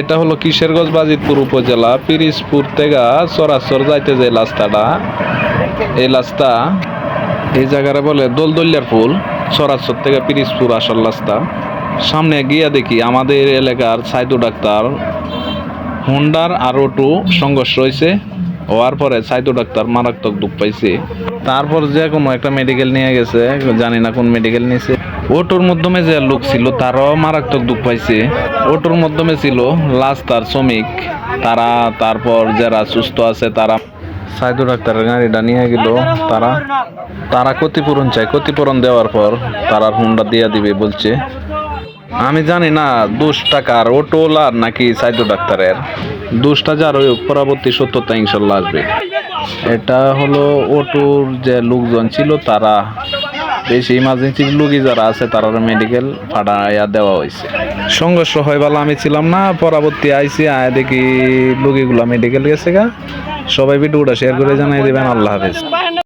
এটা হলো কিশোরগঞ্জ বাজিতপুর উপজেলা, পিরিজপুর থেকে সরাসর যাইতে যে রাস্তাটা, এই রাস্তা, এই জায়গাটা বলে দোলদলিয়ার ফুল সরাসর থেকে পিরিজপুর আসার রাস্তা। সামনে গিয়া দেখি আমাদের এলাকার সাইদু ডাক্তার, হুন্ডার আর ওটু সংঘর্ষ হয়েছে, হওয়ার পরে সাইদু ডাক্তার মারাত্মক দুঃখ পাইছে। তারপর যে কোনো একটা মেডিকেল নিয়ে গেছে, জানি না কোন মেডিকেল নিয়েছে ওটোর মাধ্যমে যে লোক ছিল, তারাও মারাত্মক দুঃখ পাইছে। ওটোর মাধ্যমে ছিল লাস্ট তার শ্রমিক। তারা তারপর যারা সুস্থ আছে, তারা সাইদু ডাক্তারের গাড়িটা নিয়ে গেল। তারা তারা ক্ষতিপূরণ চায়। ক্ষতিপূরণ দেওয়ার পর তারা হুন্ডা দিয়ে দিবে বলছে। আমি জানি না দুশ টাকার ওটোলার নাকি সাইদু ডাক্তারের। দুশটা যার ওই পরবর্তী সত্যতা ইনশাল্লাহ আসবে। এটা হলো ওটোর যে লোকজন ছিল, তারা বেশি ইমার্জেন্সি রুগী যারা আছে, তারা মেডিকেল পাঠাইয়া দেওয়া হয়েছে সংঘর্ষ হয় বলে আমি ছিলাম না, পরবর্তী আইসি, আয় দেখি রুগীগুলা মেডিকেল গেছে গা। সবাই ভিডিওটা শেয়ার করে জানাই দেবেন, আল্লাহ হাফেজ।